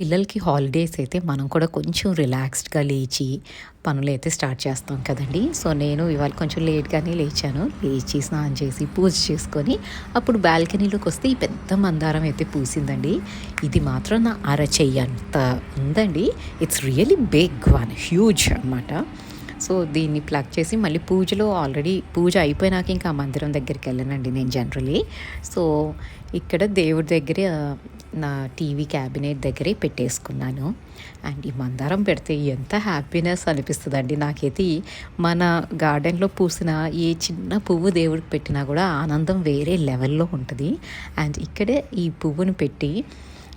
పిల్లలకి హాలిడేస్ అయితే మనం కూడా కొంచెం రిలాక్స్డ్గా లేచి పనులు అయితే స్టార్ట్ చేస్తాం కదండి. సో నేను ఇవాళ కొంచెం లేట్గానే లేచాను. లేచి స్నానం చేసి పూజ చేసుకొని అప్పుడు బాల్కనీలోకి వస్తే ఈ పెద్ద మందారం అయితే పూసిందండి. ఇది మాత్రం నా అరచెయ్యి అంత ఉందండి. It's really big one huge అన్నమాట. సో దీన్ని ప్లగ్ చేసి మళ్ళీ పూజలో ఆల్రెడీ పూజ అయిపోయినాక ఇంకా ఆ మందిరం దగ్గరికి వెళ్ళానండి నేను జనరలీ సో ఇక్కడ దేవుడి దగ్గర నా టీవీ క్యాబినెట్ దగ్గరే పెట్టేసుకున్నాను. అండ్ ఈ మందారం పెడితే ఎంత హ్యాపీనెస్ అనిపిస్తుందండి. నాకైతే మన గార్డెన్లో పూసిన ఏ చిన్న పువ్వు దేవుడికి పెట్టినా కూడా ఆనందం వేరే లెవెల్లో ఉంటుంది. అండ్ ఇక్కడే ఈ పువ్వును పెట్టి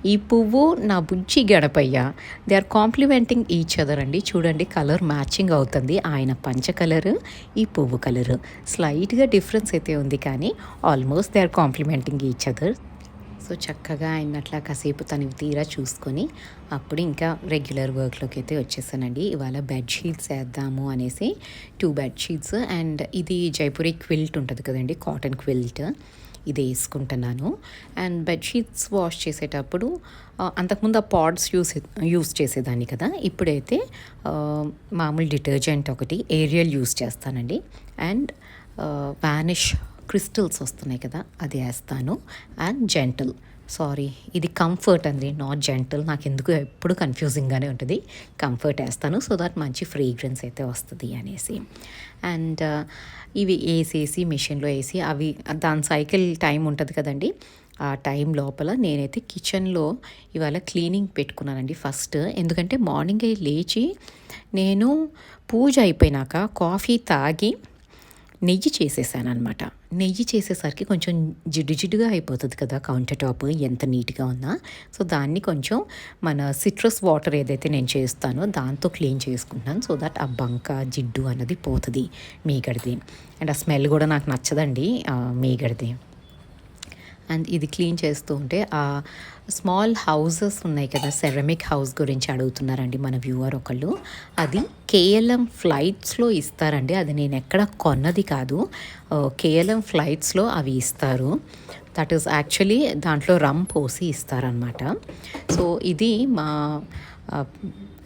ఈ పువ్వు నా బుజ్జి Gadapayya they are complementing each other అండి. చూడండి కలర్ మ్యాచింగ్ అవుతుంది. ఆయన పంచ కలర్ ఈ పువ్వు కలర్. స్లైట్గా డిఫరెన్స్ అయితే ఉంది కానీ almost they are complementing each other. So చక్కగా ఆయన అట్లా కాసేపు తనవి తీరా చూసుకొని అప్పుడు ఇంకా రెగ్యులర్ వర్క్లోకి అయితే వచ్చేసానండి. ఇవాళ బెడ్షీట్స్ వేద్దాము అనేసి టూ బెడ్షీట్స్ అండ్ ఇది జైపూరి క్విల్ట్ ఉంటుంది కదండి కాటన్ క్విల్ట్ ఇది వేసుకుంటున్నాను. అండ్ బెడ్షీట్స్ వాష్ చేసేటప్పుడు అంతకుముందు ఆ పాడ్స్ యూస్ యూస్ చేసేదాన్ని కదా ఇప్పుడైతే మామూలు డిటర్జెంట్ ఒకటి ఏరియల్ యూస్ చేస్తానండి. అండ్ వానిష్ క్రిస్టల్స్ వస్తున్నాయి కదా అది వేస్తాను. అండ్ జెంటల్ సారీ ఇది కంఫర్ట్ అండి నాట్ జెంటల్ నాకు ఎందుకు ఎప్పుడు కన్ఫ్యూజింగ్గానే ఉంటుంది. కంఫర్ట్ వేస్తాను సో దట్ మంచి ఫ్రేగ్రెన్స్ అయితే వస్తుంది అనేసి. అండ్ uh, ఇవి వేసేసి మిషన్లో వేసి అవి దాని సైకిల్ టైం ఉంటుంది కదండి. ఆ టైం లోపల నేనైతే కిచెన్లో ఇవాళ క్లీనింగ్ పెట్టుకున్నానండి ఫస్ట్ ఎందుకంటే మార్నింగే లేచి నేను పూజ అయిపోయినాక కాఫీ తాగి నెయ్యి చేసేసాను అనమాట నెయ్యి చేసేసరికి కొంచెం జిడ్డు జిడ్డుగా అయిపోతుంది కదా కౌంటర్ టాప్ ఎంత నీట్గా ఉన్నా. సో దాన్ని కొంచెం మన సిట్రస్ వాటర్ ఏదైతే నేను చేస్తానో దాంతో క్లీన్ చేసుకుంటాను సో దట్ ఆ బంక జిడ్డు అన్నది పోతుంది మీగడిది. అండ్ ఆ స్మెల్ కూడా నాకు నచ్చదండి మీగడిది. అండ్ ఇది క్లీన్ చేస్తూ ఉంటే ఆ స్మాల్ హౌసెస్ ఉన్నాయి కదా సెరమిక్ హౌస్ గురించి అడుగుతున్నారండి మన వ్యూవర్ ఒకళ్ళు. అది కేఎల్ఎం ఫ్లైట్స్లో ఇస్తారండి. అది నేను ఎక్కడ కొన్నది కాదు. కేఎల్ఎం ఫ్లైట్స్లో అవి ఇస్తారు. దట్ ఈస్ యాక్చువల్లీ దాంట్లో రమ్ పోసి ఇస్తారనమాట సో ఇది మా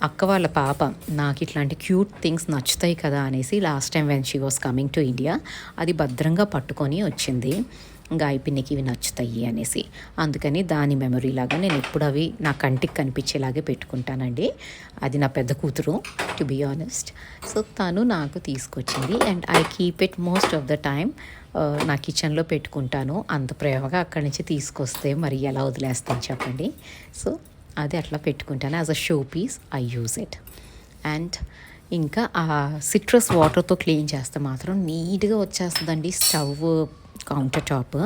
అక్క వాళ్ళ పాప నాకు ఇట్లాంటి క్యూట్ థింగ్స్ నచ్చుతాయి కదా అనేసి last time when she was coming to India అది భద్రంగా పట్టుకొని వచ్చింది. ఇంకా అయిపోయినకి ఇవి నచ్చుతాయి అనేసి. అందుకని దాని మెమరీ లాగా నేను ఎప్పుడు అవి నా కంటికి కనిపించేలాగే పెట్టుకుంటానండి. అది నా పెద్ద కూతురు టు బీ ఆనెస్ట్ సో తను నాకు తీసుకొచ్చింది and I keep it most of the time నా కిచెన్లో పెట్టుకుంటాను. అంత ప్రేమగా అక్కడి నుంచి తీసుకొస్తే మరి ఎలా వదిలేస్తాను చెప్పండి. సో అది అట్లా పెట్టుకుంటాను. As a show piece I use it and ఇంకా ఆ సిట్రస్ వాటర్తో క్లీన్ చేస్తే మాత్రం నీట్గా వచ్చేస్తుందండి. స్టవ్ కౌంటర్ టాప్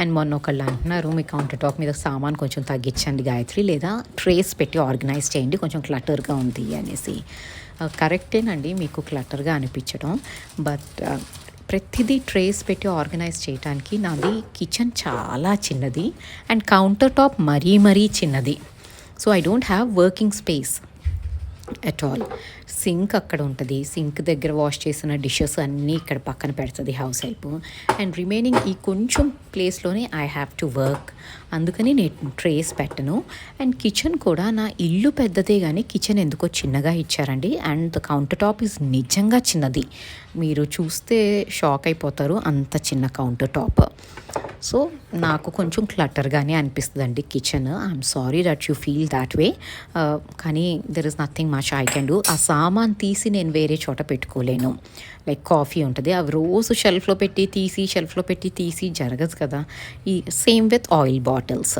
అండ్ మొన్న ఒకళ్ళు అంటున్నారు మీ కౌంటర్ టాప్ మీద సామాన్ కొంచెం తగ్గించండి గాయత్రి లేదా ట్రేస్ పెట్టి ఆర్గనైజ్ చేయండి కొంచెం క్లటర్గా ఉంది అనేసి. Uh, కరెక్టేనండి మీకు క్లటర్గా అనిపించడం. బట్ uh, ప్రతిదీ ట్రేస్ పెట్టి ఆర్గనైజ్ చేయడానికి నాది కిచెన్ చాలా చిన్నది. అండ్ కౌంటర్ టాప్ మరీ మరీ చిన్నది. So I don't have working space at all sink అక్కడ ఉంటుంది. సింక్ దగ్గర వాష్ చేసిన డిషెస్ అన్నీ ఇక్కడ పక్కన పెడుతుంది హౌస్ హెల్ప్. అండ్ రిమైనింగ్ ఈ కొంచెం ప్లేస్లోనే ఐ హ్యావ్ టు వర్క్ అందుకని నేను ట్రేస్ పెట్టను. అండ్ కిచెన్ కూడా నా ఇల్లు పెద్దదే కానీ కిచెన్ ఎందుకో చిన్నగా ఇచ్చారండి. And the counter top is నిజంగా చిన్నది. మీరు చూస్తే షాక్ అయిపోతారు. అంత చిన్న కౌంటర్ టాప్ సో నాకు కొంచెం క్లటర్గానే అనిపిస్తుందండి kitchen I'm sorry that you feel that way కానీ there is nothing much I can do ఆ సామాన్ తీసి నేను వేరే చోట పెట్టుకోలేను. లైక్ కాఫీ ఉంటుంది అవి రోజు షెల్ఫ్లో పెట్టి తీసి షెల్ఫ్లో పెట్టి తీసి జరగదు కదా. ఈ same with oil bottles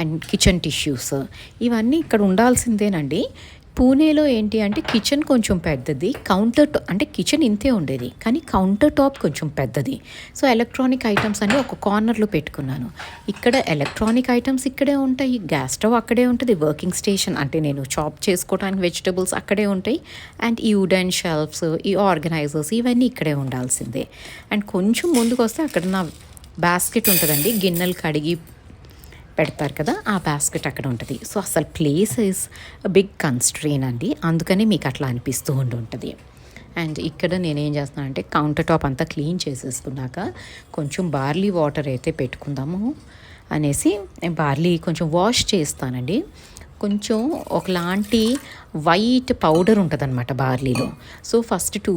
and kitchen tissues. ఇవన్నీ ఇక్కడ ఉండాల్సిందేనండి. పూణేలో ఏంటి అంటే కిచెన్ కొంచెం పెద్దది కౌంటర్ టాప్ అంటే కిచెన్ ఇంతే ఉండేది కానీ కౌంటర్ టాప్ కొంచెం పెద్దది. సో ఎలక్ట్రానిక్ ఐటమ్స్ అన్ని ఒక కార్నర్లో పెట్టుకున్నాను. ఇక్కడ ఎలక్ట్రానిక్ ఐటమ్స్ ఇక్కడే ఉంటాయి గ్యాస్ స్టవ్ అక్కడే ఉంటుంది వర్కింగ్ స్టేషన్ అంటే నేను చాప్ చేసుకోవడానికి వెజిటబుల్స్ అక్కడే ఉంటాయి అండ్ ఈ వుడెన్ షెల్ఫ్స్ ఈ ఆర్గనైజర్స్ ఇవన్నీ ఇక్కడే ఉండాల్సిందే. అండ్ కొంచెం ముందుకు వస్తే అక్కడ నా బాస్కెట్ ఉంటుందండి గిన్నెలు కడిగి పెడతారు కదా ఆ బాస్కెట్ అక్కడ ఉంటుంది. సో అసలు ప్లేస్ ఇస్ బిగ్ కన్స్ట్రెయిన్ అండి. అందుకని మీకు అట్లా అనిపిస్తూ ఉండి ఉంటుంది అండ్ ఇక్కడ నేనేం చేస్తున్నానంటే కౌంటర్ టాప్ అంతా క్లీన్ చేసేసుకున్నాక కొంచెం బార్లీ వాటర్ అయితే పెట్టుకుందాము అనేసి బార్లీ కొంచెం వాష్ చేస్తానండి. కొంచెం ఒకలాంటి వైట్ పౌడర్ ఉంటుందన్నమాట బార్లీలో సో ఫస్ట్ టూ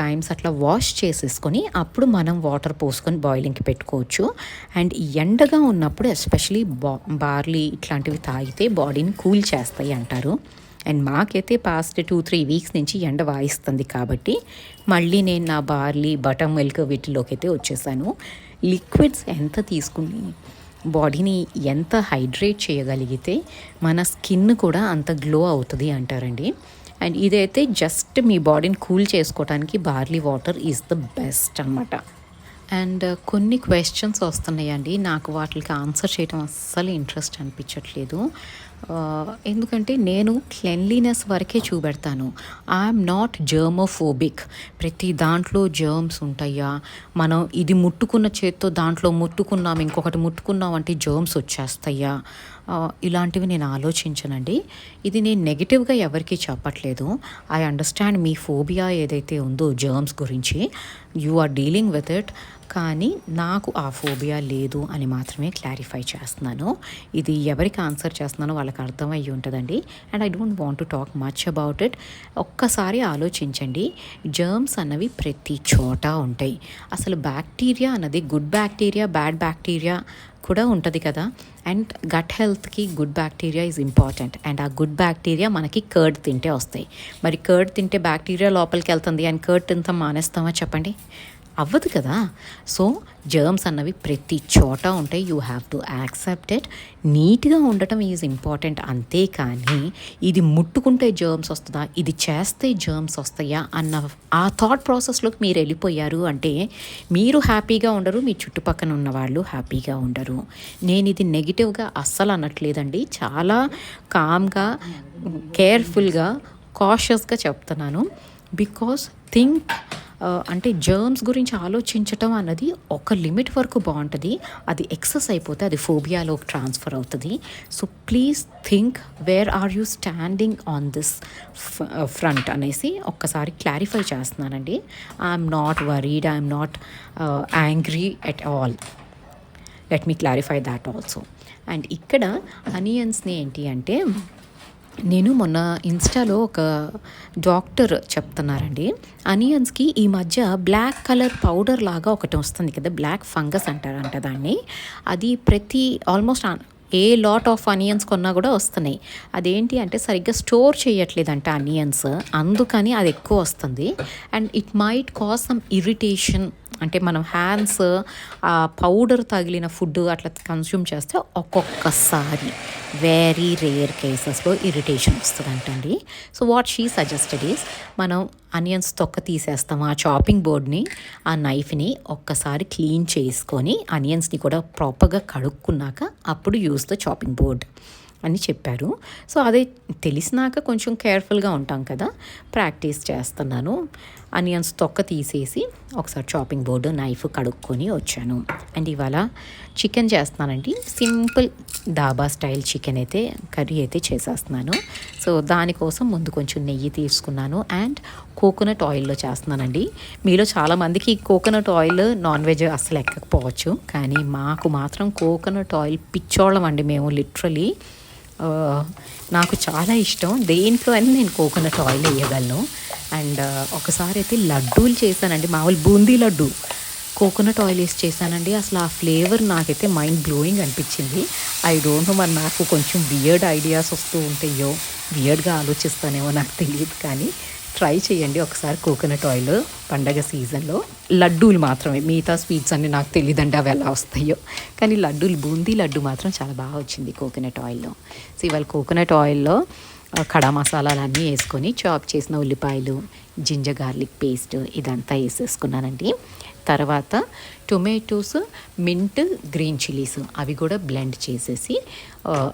టైమ్స్ అట్లా వాష్ చేసేసుకొని అప్పుడు మనం వాటర్ పోసుకొని బాయిలింగ్కి పెట్టుకోవచ్చు. అండ్ ఎండగా ఉన్నప్పుడు ఎస్పెషలీ బా బార్లీ ఇట్లాంటివి తాగితే బాడీని కూల్ చేస్తాయి అంటారు. అండ్ మాకైతే పాస్ట్ టూ త్రీ వీక్స్ నుంచి ఎండ వాయిస్తుంది కాబట్టి మళ్ళీ నేను నా బార్లీ బటర్ మిల్క్ వీటిలోకి అయితే వచ్చేసాను. లిక్విడ్స్ ఎంత తీసుకుని బాడీని ఎంత హైడ్రేట్ చేయగలిగితే మన స్కిన్ కూడా అంత గ్లో అవుతుంది అంటారండి. అండ్ ఇదైతే జస్ట్ మీ బాడీని కూల్ చేసుకోవడానికి barley water is the best అనమాట అండ్ uh, కొన్ని క్వశ్చన్స్ వస్తున్నాయండి. నాకు వాటికి ఆన్సర్ చేయడం అస్సలు ఇంట్రెస్ట్ అనిపించట్లేదు. Uh, ఎందుకంటే నేను క్లెన్లీనెస్ వరకే చూపెడతాను. ఐఎమ్ నాట్ జర్మోఫోబిక్ ప్రతి దాంట్లో జర్మ్స్ ఉంటాయా? మనం ఇది ముట్టుకున్న చేత్తో దాంట్లో ముట్టుకున్నాం ఇంకొకటి ముట్టుకున్నాం అంటే జర్మ్స్ వచ్చేస్తాయా? ఇలాంటివి నేను ఆలోచించనండి. ఇది నేను నెగిటివ్గా ఎవరికి చెప్పట్లేదు. ఐ అండర్స్టాండ్ మీ ఫోబియా ఏదైతే ఉందో జర్మ్స్ గురించి you are dealing with it కానీ నాకు ఆ ఫోబియా లేదు అని మాత్రమే క్లారిఫై చేస్తున్నాను. ఇది ఎవరికి ఆన్సర్ చేస్తున్నానో వాళ్ళకి అర్థమయ్యి ఉంటుందండి. And I don't want to talk much about it. ఒక్కసారి ఆలోచించండి. జర్మ్స్ అన్నవి ప్రతి చోట ఉంటాయి. అసలు బ్యాక్టీరియా అన్నది గుడ్ బ్యాక్టీరియా బ్యాడ్ బ్యాక్టీరియా కూడా ఉంటుంది కదా. అండ్ గట్ హెల్త్కి good bacteria is important and ఆ గుడ్ బ్యాక్టీరియా మనకి కర్డ్ తింటే వస్తాయి. మరి కర్డ్ తింటే బ్యాక్టీరియా లోపలికి వెళ్తుంది. అండ్ కర్డ్ తింటాం మానేస్తామా చెప్పండి? అవ్వదు కదా. సో జర్మ్స్ అన్నవి ప్రతి చోట ఉంటాయి. You have to accept it నీట్గా ఉండటం ఈజ్ ఇంపార్టెంట్ అంతేకాని ఇది ముట్టుకుంటే జర్మ్స్ వస్తుందా? ఇది చేస్తే జర్మ్స్ వస్తాయా? అన్న ఆ థాట్ ప్రాసెస్లోకి మీరు వెళ్ళిపోయారు అంటే మీరు హ్యాపీగా ఉండరు. మీ చుట్టుపక్కన ఉన్న వాళ్ళు హ్యాపీగా ఉండరు. నేను ఇది నెగిటివ్గా అస్సలు అనట్లేదండి. చాలా కామ్గా కేర్ఫుల్గా కాషియస్గా చెప్తున్నాను. బికాస్ థింక్ అంటే జర్మ్స్ గురించి ఆలోచించటం అన్నది ఒక లిమిట్ వరకు బాగుంటుంది. అది ఎక్సెస్ అయిపోతే అది ఫోబియాలోకి ట్రాన్స్ఫర్ అవుతుంది. So please think where are you standing on this front అనేసి ఒక్కసారి క్లారిఫై చేస్తున్నానండి. I'm not worried I'm not angry at all let me clarify that also and ఇక్కడ అనియన్స్ని ఏంటి అంటే నేను మొన్న ఇన్స్టాలో ఒక డాక్టర్ చెప్తున్నారండి. అనియన్స్కి ఈ మధ్య బ్లాక్ కలర్ పౌడర్ లాగా ఒకటి వస్తుంది కదా బ్లాక్ ఫంగస్ అంటారంట దాన్ని. అది ప్రతి almost a lot of onions కొన్నా కూడా వస్తున్నాయి. అదేంటి అంటే సరిగ్గా స్టోర్ చేయట్లేదంట అనియన్స్ అందుకని అది ఎక్కువ వస్తుంది. And it might cause some irritation అంటే మనం హ్యాండ్స్ ఆ పౌడర్ తగిలిన ఫుడ్ అట్లా కన్స్యూమ్ చేస్తే ఒక్కొక్కసారి వెరీ రేర్ కేసెస్లో irritation వస్తుందంటండి. So what she suggested is మనం అనియన్స్ తొక్క తీసేస్తాం ఆ చాపింగ్ బోర్డ్ని ఆ నైఫ్ని ఒక్కసారి క్లీన్ చేసుకొని అనియన్స్ని కూడా ప్రాపర్గా కడుక్కున్నాక అప్పుడు యూస్ ద చాపింగ్ బోర్డ్ అని చెప్పారు. సో అదే తెలిసినాక కొంచెం కేర్ఫుల్గా ఉంటాం కదా. ప్రాక్టీస్ చేస్తున్నాను. అనియన్స్ తొక్క తీసేసి ఒకసారి చాపింగ్ బోర్డు నైఫ్ కడుక్కొని వచ్చాను. అండ్ ఇవాళ చికెన్ చేస్తున్నానండి. సింపుల్ ధాబా స్టైల్ చికెన్ అయితే కర్రీ అయితే చేసేస్తున్నాను. సో దానికోసం ముందు కొంచెం నెయ్యి తీసుకున్నాను. అండ్ కోకోనట్ ఆయిల్లో చేస్తున్నానండి. మీలో చాలామందికి కోకోనట్ ఆయిల్ నాన్ వెజ్ అస్సలు ఎక్కకపోవచ్చు. కానీ మాకు మాత్రం కోకోనట్ ఆయిల్ పిచ్చోళ్ళం అండి మేము లిటరలీ uh, నాకు చాలా ఇష్టం. దేంట్లో అని నేను కోకోనట్ ఆయిల్ వేయగలను. అండ్ ఒకసారి అయితే లడ్డూలు చేశానండి మామూలు బూందీ లడ్డు. కోకోనట్ ఆయిల్ వేసి చేశానండి అసలు ఆ ఫ్లేవర్ నాకైతే మైండ్ బ్లోయింగ్ అనిపించింది. ఐ డోంట్ నో మరి నాకు కొంచెం బియర్డ్ ఐడియాస్ వస్తూ ఉంటాయో బియర్డ్గా ఆలోచిస్తానేమో నాకు తెలియదు కానీ ట్రై చేయండి ఒకసారి కోకోనట్ ఆయిల్ పండగ సీజన్లో. లడ్డూలు మాత్రమే మిగతా స్వీట్స్ అన్ని నాకు తెలియదండి అవి ఎలా వస్తాయో. కానీ లడ్డూలు బూందీ లడ్డు మాత్రం చాలా బాగా వచ్చింది కోకోనట్ ఆయిల్లో. సో ఇవాళ కోకోనట్ ఆయిల్లో ఆ, కడా మసాలాలన్నీ వేసుకొని చాప్ చేసిన ఉల్లిపాయలు జింజర్ గార్లిక్ పేస్ట్ ఇదంతా వేసేసుకున్నానండి. తర్వాత టొమాటోస్ మింట్ గ్రీన్ చిల్లీస్ అవి కూడా బ్లెండ్ చేసేసి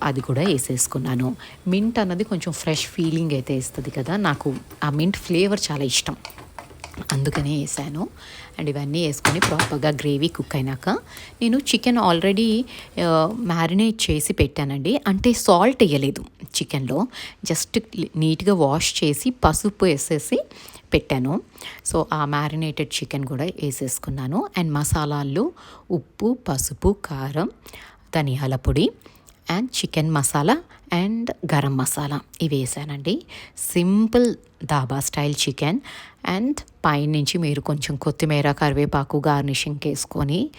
అది కూడా వేసేసుకున్నాను. మింట్ అన్నది కొంచెం ఫ్రెష్ ఫీలింగ్ అయితే ఇస్తుంది కదా నాకు ఆ మింట్ ఫ్లేవర్ చాలా ఇష్టం. అందుకనే వేసాను. అండ్ ఇవన్నీ వేసుకొని ప్రాపర్గా గ్రేవీ కుక్ అయినాక నేను చికెన్ ఆల్రెడీ మ్యారినేట్ చేసి పెట్టానండి. అంటే సాల్ట్ వేయలేదు చికెన్లో. జస్ట్ నీట్గా వాష్ చేసి పసుపు వేసేసి పెట్టాను. సో ఆ మ్యారినేటెడ్ చికెన్ కూడా వేసేసుకున్నాను. అండ్ మసాలాలు ఉప్పు పసుపు కారం ధనియాల పొడి and chicken masala and garam masala ఇవి వేసానండి. Simple dhaba style chicken. And పైనుంచి మీరు కొంచెం కొత్తిమీర కరివేపాకు గార్నిషింగ్ వేసుకొని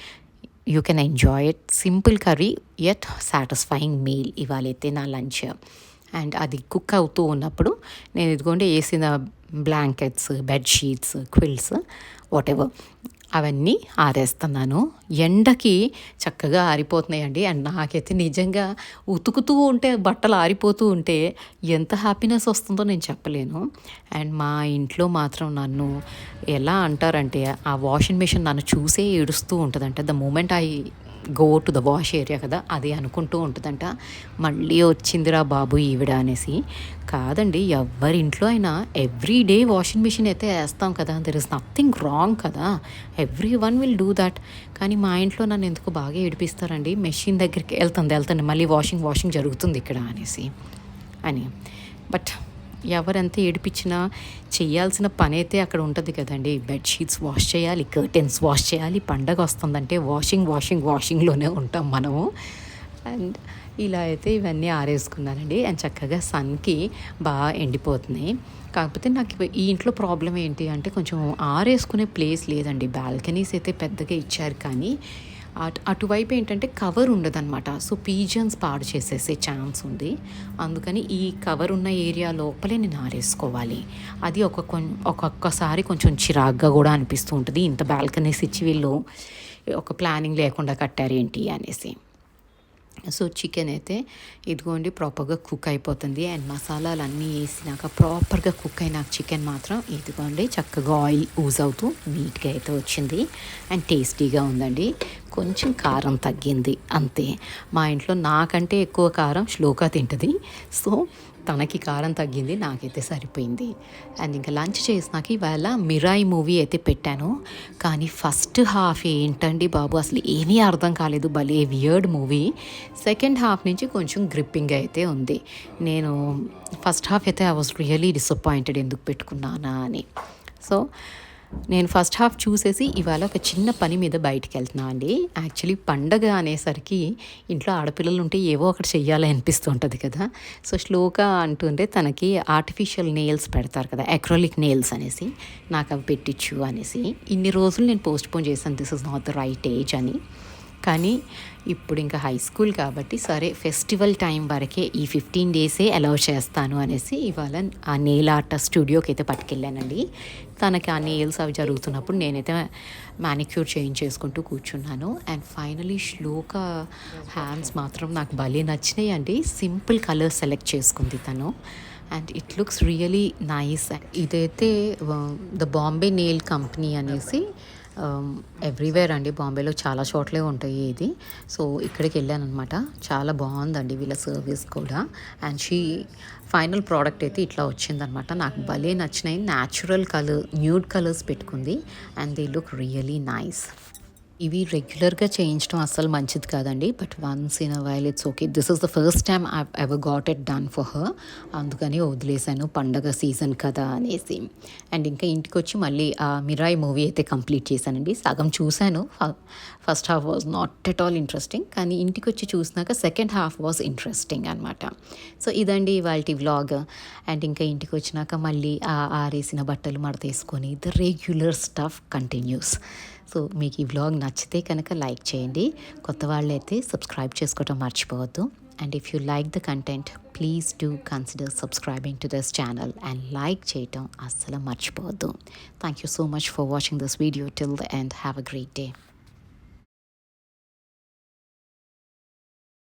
you can enjoy it simple curry at satisfying meal ఇవాళైతే నా లంచ్. అండ్ అది కుక్ అవుతూ ఉన్నప్పుడు నేను ఇదిగోండి వేసిన blankets bedsheets quilts whatever అవన్నీ ఆరేస్తున్నాను. ఎండకి చక్కగా ఆరిపోతున్నాయండి. అండ్ నాకైతే నిజంగా ఉతుకుతూ ఉంటే బట్టలు ఆరిపోతూ ఉంటే ఎంత హ్యాపీనెస్ వస్తుందో నేను చెప్పలేను. అండ్ మా ఇంట్లో మాత్రం నన్ను ఎలా అంటారంటే ఆ వాషింగ్ మిషన్ నన్ను చూసే ఏడుస్తూ ఉంటుందంటే. The moment I go to the wash area కదా అది అనుకుంటూ ఉంటుందంట. మళ్ళీ వచ్చిందిరా బాబు ఈవిడ అనేసి. కాదండి ఎవరింట్లో అయినా ఎవ్రీ డే వాషింగ్ మిషన్ అయితే వేస్తాం కదా దెర్ ఇస్ నథింగ్ రాంగ్ కదా. Everyone will do that కానీ మా ఇంట్లో నన్ను ఎందుకు బాగా ఏడిపిస్తారండి? మెషిన్ దగ్గరికి వెళ్తుంది వెళ్తుంది మళ్ళీ వాషింగ్ వాషింగ్ జరుగుతుంది ఇక్కడ అనేసి. అని. బట్ ఎవరెంత ఏడిపించినా చేయాల్సిన పని అయితే అక్కడ ఉంటుంది కదండి. బెడ్షీట్స్ వాష్ చేయాలి కర్టెన్స్ వాష్ చేయాలి పండగ వస్తుందంటే వాషింగ్ వాషింగ్ వాషింగ్లోనే ఉంటాం మనము. అండ్ ఇలా అయితే ఇవన్నీ ఆరేసుకున్నానండి. అండ్ చక్కగా సన్కి బాగా ఎండిపోతున్నాయి. కాకపోతే నాకు ఈ ఇంట్లో ప్రాబ్లం ఏంటి అంటే కొంచెం ఆరేసుకునే ప్లేస్ లేదండి. బాల్కనీస్ అయితే పెద్దగా ఇచ్చారు కానీ అటువైపు ఏంటంటే కవర్ ఉండదన్నమాట. సో పీజన్స్ పాడు చేసేసే ఛాన్స్ ఉంది. అందుకని ఈ కవర్ ఉన్న ఏరియా లోపలే నేను ఆరేసుకోవాలి. అది ఒక ఒక్కొక్కసారి కొంచెం చిరాగ్గా కూడా అనిపిస్తూ ఉంటుంది. ఇంత బాల్కనీస్ ఇచ్చి వీళ్ళు ఒక ప్లానింగ్ లేకుండా కట్టారేంటి అనేసి. సో చికెన్ అయితే ఇదిగోండి ప్రాపర్గా కుక్ అయిపోతుంది. అండ్ మసాలాలు అన్నీ వేసినాక ప్రాపర్గా కుక్ అయిన చికెన్ మాత్రం ఇదిగోండి చక్కగా ఆయిల్ యూజ్ అవుతూ నీట్గా అయితే వచ్చింది. అండ్ టేస్టీగా ఉందండి. కొంచెం కారం తగ్గింది అంతే. మా ఇంట్లో నాకంటే ఎక్కువ కారం శ్లోక తింటుంది. సో తనకి కారం తగ్గింది నాకైతే సరిపోయింది. అండ్ ఇంకా లంచ్ చేసినాక ఇవాళ మిరాయి మూవీ అయితే పెట్టాను. కానీ ఫస్ట్ హాఫ్ ఏంటండి బాబు? అసలు ఏమీ అర్థం కాలేదు. భలే వియర్డ్ మూవీ. సెకండ్ హాఫ్ నుంచి కొంచెం గ్రిప్పింగ్ అయితే ఉంది. నేను ఫస్ట్ హాఫ్ అయితే ఐ వాజ్ రియలీ డిసప్పాయింటెడ్ ఎందుకు పెట్టుకున్నానా అని. సో నేను ఫస్ట్ హాఫ్ చూసేసి ఇవాళ ఒక చిన్న పని మీద బయటికి వెళ్తున్నా అండి. యాక్చువల్లీ పండగ అనేసరికి ఇంట్లో ఆడపిల్లలు ఉంటే ఏవో ఒకటి చెయ్యాలి అనిపిస్తుంటుంది కదా. సో శ్లోక అంటుంటే తనకి ఆర్టిఫిషియల్ నెయిల్స్ పెడతారు కదా అక్రోలిక్ నెయిల్స్ అనేసి నాకు అవి పెట్టించు అనేసి. ఇన్ని రోజులు నేను పోస్ట్ పోన్ చేశాను this is not the right age అని. కానీ ఇప్పుడు ఇంకా హై స్కూల్ కాబట్టి సరే ఫెస్టివల్ టైం వరకే ఈ ఫిఫ్టీన్ డేసే అలౌ చేస్తాను అనేసి ఇవాళ ఆ నెయిల్ ఆర్ట్ స్టూడియోకి అయితే పట్టుకెళ్ళానండి. తనకి ఆ నెయిల్స్ అవి జరుగుతున్నప్పుడు నేనైతే మ్యానిక్యూర్ చేయించేసుకుంటూ కూర్చున్నాను. అండ్ ఫైనలీ శ్లోక హ్యాండ్స్ మాత్రం నాకు భలే నచ్చినాయి అండి. సింపుల్ కలర్ సెలెక్ట్ చేసుకుంది తను. And it looks really nice ఇదైతే ద బాంబే నెయిల్ కంపెనీ అనేసి Um, ఎవ్రీవేర్ అండి. బాంబేలో చాలా చోట్లే ఉంటాయి ఇది. సో ఇక్కడికి వెళ్ళాను అనమాట చాలా బాగుందండి వీళ్ళ సర్వీస్ కూడా. అండ్ షీ ఫైనల్ ప్రోడక్ట్ అయితే ఇట్లా వచ్చిందనమాట నాకు భలే నచ్చినాయి. న్యాచురల్ కలర్ న్యూడ్ కలర్స్ పెట్టుకుంది. And they look really nice ఇవి రెగ్యులర్గా చేయించడం అస్సలు మంచిది కాదండి. But once in a while it's okay. This is the first time I ever got it done for her. అందుకని వదిలేశాను పండగ సీజన్ కదా అనేసి. అండ్ ఇంకా ఇంటికి వచ్చి మళ్ళీ ఆ మిరాయి మూవీ అయితే కంప్లీట్ చేశానండి. సగం చూశాను. First half was not at all interesting. కానీ ఇంటికి వచ్చి చూసినాక సెకండ్ హాఫ్ వాజ్ ఇంట్రెస్టింగ్ అనమాట సో ఇదండి ఇవాళ వ్లాగ్. అండ్ ఇంకా ఇంటికి వచ్చినాక మళ్ళీ ఆ ఆరేసిన బట్టలు మడతేసుకొని the regular stuff continues. So మీకు ఈ వ్లాగ్ నచ్చితే కనుక లైక్ చేయండి. కొత్త వాళ్ళైతే సబ్స్క్రైబ్ చేసుకోవటం మర్చిపోవద్దు. And if you like the content please do consider subscribing to this channel and like చేయటం అస్సలు మర్చిపోవద్దు. Thank you so much for watching this video till the end have a great day